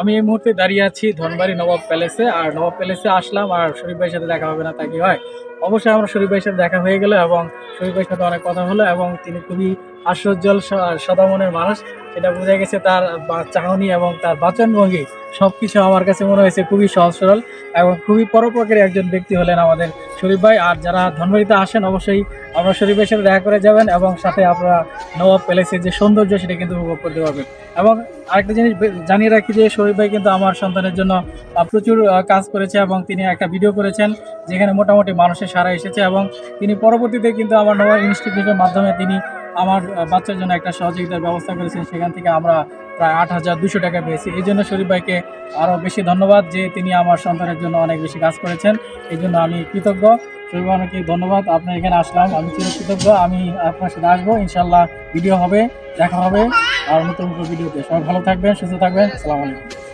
আমি এই মুহূর্তে দাঁড়িয়ে আছি ধনবাড়ি নবাব প্যালেসে, আর নবাব প্যালেসে আসলাম, আর শরীফ ভাইয়ের সাথে দেখা হবে না, তা কি হয়? অবশ্যই আমার শরীফ ভাইয়ের সাথে দেখা হয়ে গেল এবং ভাইয়ের সাথে অনেক কথা হলো এবং তিনি খুবই স- সদা মনের মানুষ। সেটা বোঝা গেছে তার চাহনি এবং তার বাচনভঙ্গি সব কিছু আমার কাছে মনে হয়েছে খুবই সহজ সরল এবং খুবই পরোপকারী একজন ব্যক্তি হলেন আমাদের শরীফ ভাই। আর যারা ধনবাড়িতে আসেন, অবশ্যই আপনারা শরীফ ভাইয়ের সাথে দেখা করে যাবেন এবং সাথে আপনারা নবাব প্যালেসের যে সৌন্দর্য সেটা কিন্তু উপভোগ করতে পারবেন। এবং আরেকটা জিনিস জানিয়ে রাখি যে শরীফ ভাই কিন্তু আমার সন্তানের জন্য প্রচুর কাজ করেছে এবং তিনি একটা ভিডিও করেছেন, যেখানে মোটামুটি মানুষের সারা এসেছে এবং তিনি পরবর্তীতে কিন্তু নবাব ইনস্টিটিউটের মাধ্যমে তিনি আমার বাচ্চার জন্য একটা সহযোগিতার ব্যবস্থা করেছেন। সেখান থেকে আমরা প্রায় আট হাজার দুশো টাকা পেয়েছি। এই জন্য শরীফ ভাইকে আরও বেশি ধন্যবাদ যে তিনি আমার সন্তানের জন্য অনেক বেশি কাজ করেছেন। এই জন্য আমি কৃতজ্ঞ। শরীফ ভাই, অনেকে ধন্যবাদ। আপনার এখানে আসলাম। আমি চির কৃতজ্ঞ। আমি আপনার সাথে আসব। ইনশাল্লাহ ভিডিও হবে দেখা হবে। আর নতুন নতুন ভিডিওতে সবাই ভালো থাকবেন সুস্থ থাকবেন। আসসালামু আলাইকুম।